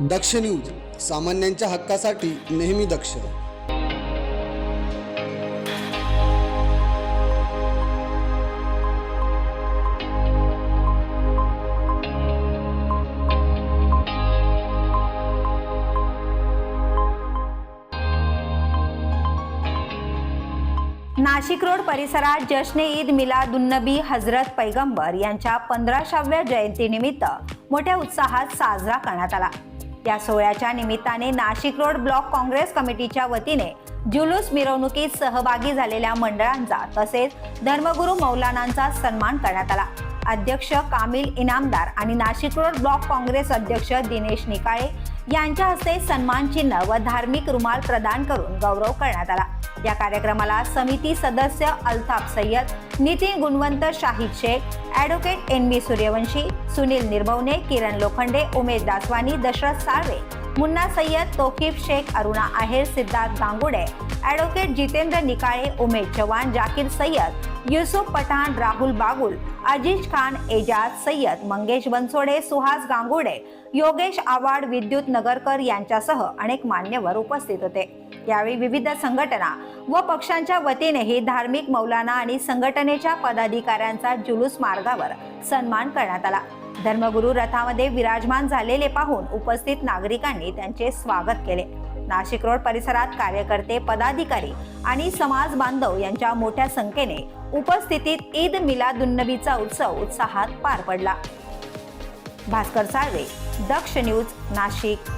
दक्ष news सामान्यांच्या हक्कासाठी नेहमी दक्ष. नाशिक रोड परिसरात जश्ने ईद मिलादुन्नबी हजरत पैगंबर यांच्या पंधराशाव्या जयंतीनिमित्त मोठ्या उत्साहात साजरा करण्यात आला. या सोहळ्याच्या निमित्ताने नाशिक रोड ब्लॉक काँग्रेस कमिटीच्या वतीने जुलूस मिरवणुकीत सहभागी झालेल्या मंडळांचा तसेच धर्मगुरू मौलानांचा सन्मान करण्यात आला. अध्यक्ष कामिल इनामदार आणि नाशिक रोड ब्लॉक काँग्रेस अध्यक्ष दिनेश निकाळे यांच्या हस्ते सन्मान चिन्ह व धार्मिक रुमाल प्रदान करून गौरव करण्यात आला. या कार्यक्रमाला समिती सदस्य Altaf Sayyed Nitin Gunwant Shahid Shaikh advocate N B Suryavanshi Sunil Nirbhavane Kiran Lokhande Umesh Daswani Dashrath Salve Munna Sayyed Taukif Shaikh Aruna Aher Siddharth Gangude advocate Jitendra Nikale Umesh Chavan Zakir Sayyed Yusuf Pathan Rahul Bagul Aziz Khan Ejaz Sayyed Mangesh Bansode Suhas Gangude Yogesh Awad Vidyut Nagarkar यांच्यासह अनेक मान्यवर उपस्थित होते. यावेळी विविध संघटना व पक्षांच्या वतीनेही धार्मिक मौलाना आणि संघटनेच्या पदाधिकाऱ्यांचा जुलूस मार्गावर सन्मान करण्यात आला. धर्मगुरू रथामध्ये विराजमान झालेले पाहून उपस्थित नागरिकांनी त्यांचे स्वागत केले. नाशिक रोड परिसरात कार्यकर्ते पदाधिकारी आणि समाज बांधव यांच्या मोठ्या संख्येने उपस्थितीत ईद मिलादुन्नबीचा उत्सव उत्साहात पार पडला. भास्कर साळवे दक्ष न्यूज नाशिक.